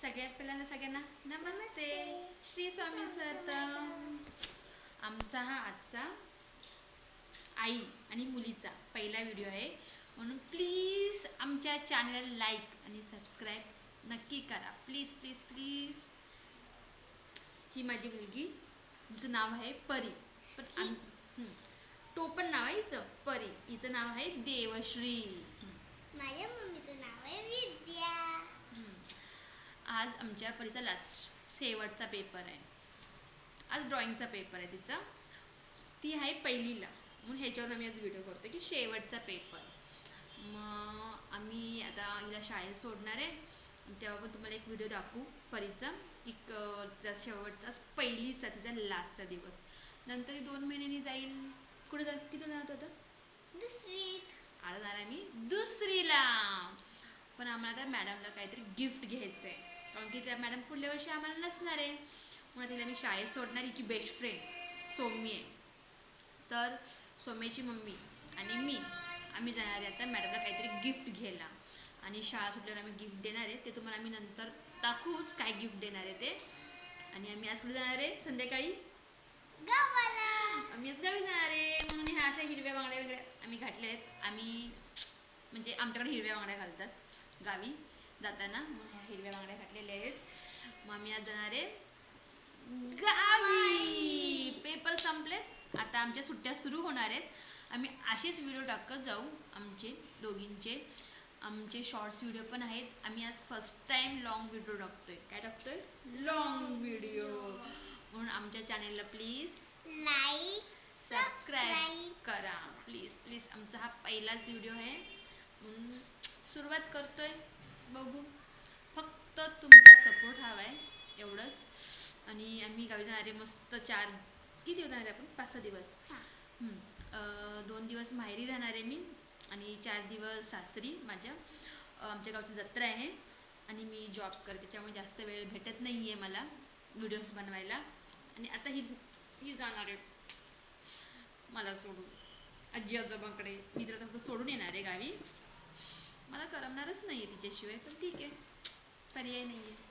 सगळ्यात पहिल्यांदा सगळ्यांना नमस्ते. श्री स्वामी सरतम आमचा हा आजचा आई आणि मुलीचा पहिला व्हिडिओ आहे. म्हणून प्लीज आमच्या चॅनलला लाईक आणि सबस्क्राईब नक्की करा. प्लीज प्लीज प्लीज ही माझी मुलगी जिचं नाव आहे परी. पण आम. टोपण नाव आहे हिचं परी. हिचं नाव आहे देवश्री हं. माझ्या मम्मीचं नाव आहे विद्या आज आमच्या परीचा लास्ट शेवटचा पेपर आहे. आज ड्रॉइंगचा पेपर आहे तिचा. ती आहे पहिलीला. म्हणून ह्याच्यावर आम्ही आज व्हिडिओ करतो की शेवटचा पेपर मग आम्ही आता हिला शाळेत सोडणार आहे. तेव्हा पण तुम्हाला एक व्हिडिओ दाखवू परीचा. की तिचा शेवटचा पहिलीचा तिचा लास्टचा दिवस. नंतर ती दोन महिन्यांनी जाईल कुठे जात किती जात होतं दुसरीत. आता जाणार आहे मी दुसरीला. पण आम्हाला आता मॅडमला काहीतरी गिफ्ट घ्यायचं आहे कारण की त्या मॅडम पुढल्या वर्षी आम्हाला नसणार आहे म्हणून तिला मी शाळेत सोडणार की बेस्ट फ्रेंड सौम्य आहे. तर सौम्याची मम्मी आणि मी आम्ही जाणार आहे आता मॅडमला काहीतरी गिफ्ट घ्यायला. आणि शाळा सुटल्यावर आम्ही गिफ्ट देणार आहे ते तुम्हाला आम्ही नंतर दाखवूच काय गिफ्ट देणार आहे ते. आणि आम्ही आज कुठे जाणार आहे? संध्याकाळी? गावाला. आम्ही आज गावी जाणार आहे. म्हणून ह्या अशा हिरव्या बांगड्या वगैरे आम्ही घातल्या आहेत. आम्ही म्हणजे आमच्याकडे हिरव्या बांगड्या घालतात गावी. जाताना. म्हणून ह्या हिरव्या बांगड्या घातलेल्या आहेत. मग आम्ही आज जाणार आहे गावी. पेपर संपलेत आता आमच्या सुट्ट्या सुरू होणार आहेत. आम्ही असेच व्हिडिओ टाकत जाऊ. आमचे दोघींचे. आमचे शॉर्ट्स व्हिडिओ पण आहेत. आम्ही आज फर्स्ट टाइम लॉंग व्हिडिओ टाकतोय. काय टाकतोय? लॉंग व्हिडिओ म्हणून आमच्या चॅनेलला प्लीज लाईक सबस्क्राईब करा. प्लीज प्लीज आमचा हा पहिलाच व्हिडिओ आहे. म्हणून सुरुवात करतोय. बघू. फक्त तुमचा सपोर्ट हवा आहे एवढंच. आणि आम्ही गावी जाणार आहे मस्त चार किती दिवस जाणार आहे आपण? पाच सहा दिवस. दोन दिवस माहेरी राहणार आहे मी आणि चार दिवस सासरी माझ्या. आमच्या गावची जत्रा आहे आणि मी जॉब करते त्याच्यामुळे जास्त वेळ भेटत नाही आहे मला व्हिडिओज बनवायला. आणि आता ही ही जाणार आहे. मला सोडून. आजी आजोबांकडे. मी फक्त सोडून येणार आहे गावी. मला करमणारच नाही आहे तिच्याशिवाय पण ठीक आहे. पर्याय नाही आहे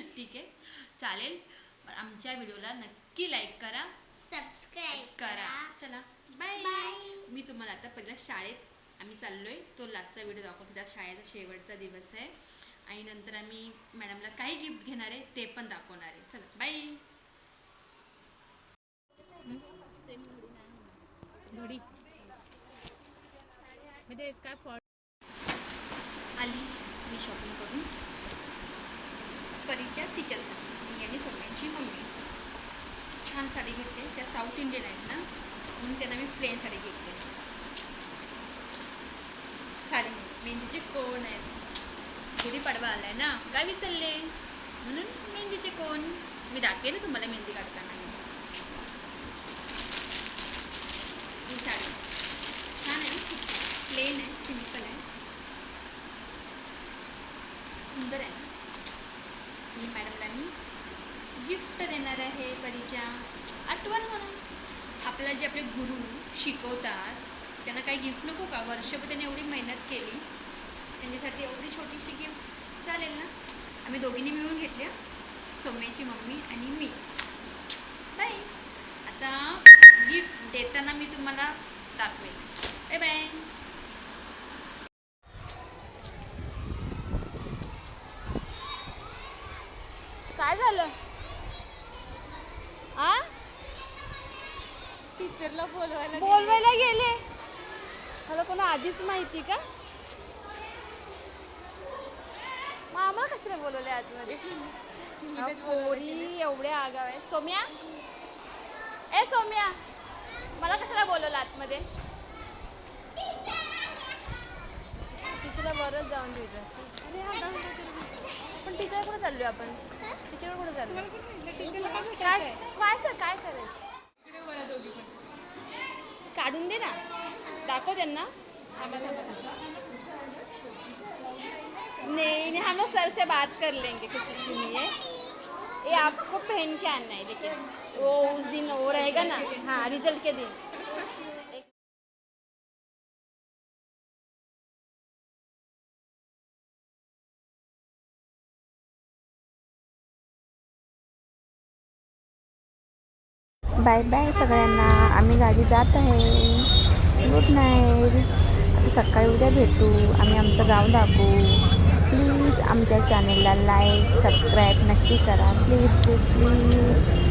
ठीक आहे. चालेल. आमच्या व्हिडिओला नक्की लाईक करा. सबस्क्राईब करा. चला. बाय. मी तुम्हाला आता पहिला शाळेत आम्ही चाललोय. तो लास्टचा व्हिडिओ दाखवतो. त्या शाळेचा शेवटचा दिवस आहे. आणि नंतर आम्ही मॅडमला काय गिफ्ट घेणार आहे ते पण दाखवणार आहे. चला. बाय मध्ये काय फॉल आली मी शॉपिंग करून. परीच्या टीचरसाठी मी आणि सोम्यांची मम्मी. छान साडी घेतली. त्या साऊथ इंडियन आहेत ना? म्हणून त्यांना मी प्लेन साडी घेतली. साडी मेहंदीचे कोण आहेत? गुढी पाडवा आलाय ना? गावी चालले. म्हणून मेहंदीचे कोण? मी दाखवेन ना तुम्हाला मेहंदी काढताना ही साडी छान आहे प्लेन आहे सिंपल आहे सुंदर आहे. ही मॅडमला मी गिफ्ट देणार आहे परीच्या आठवण म्हणून. आपल्याला जे आपले गुरु शिकवतात त्यांना काही गिफ्ट नको का? वर्षभर त्यांनी एवढी मेहनत केली. त्यांच्यासाठी एवढी छोटीशी गिफ्ट चालेल ना? आम्ही दोघींनी मिळून घेतल्या सौम्याची मम्मी आणि मी. बाय. आता गिफ्ट देताना मी तुम्हाला दाखवेल बाय बाय काय झालं? आ? टीचरला बोलवायला बोलवायला गेले? मला कोणा आधीच माहिती का? मग आम्हाला कशाला बोलवले आतमध्ये? हा, पोरी एवढ्या आगाव आहे सोम्या? ए सोम्या! मला कशाला बोलवलं आतमध्ये? टीचरला बरंच जाऊन हा डान्स पण टीचर कुठे चाललोय आपण? टीचर कुठे चाललो काय काय सर काय करायचं? काढून दे ना. दाखव त्यांना. नहीं नहीं हम लोग सर से बात कर लेंगे किसी सुनिए ये. आपको पहन के आना है लेकिन वो उस दिन वो रहेगा ना. हाँ रिजल्ट के दिन. बाय बाय सगळ्यांना. आम्ही गाडी जात आहे. गुड नाईट आता सकाळी उद्या भेटू. आम्ही आमचं गाव दाखवू. प्लीज आमच्या चॅनलला लाईक सबस्क्राईब नक्की करा. Please please please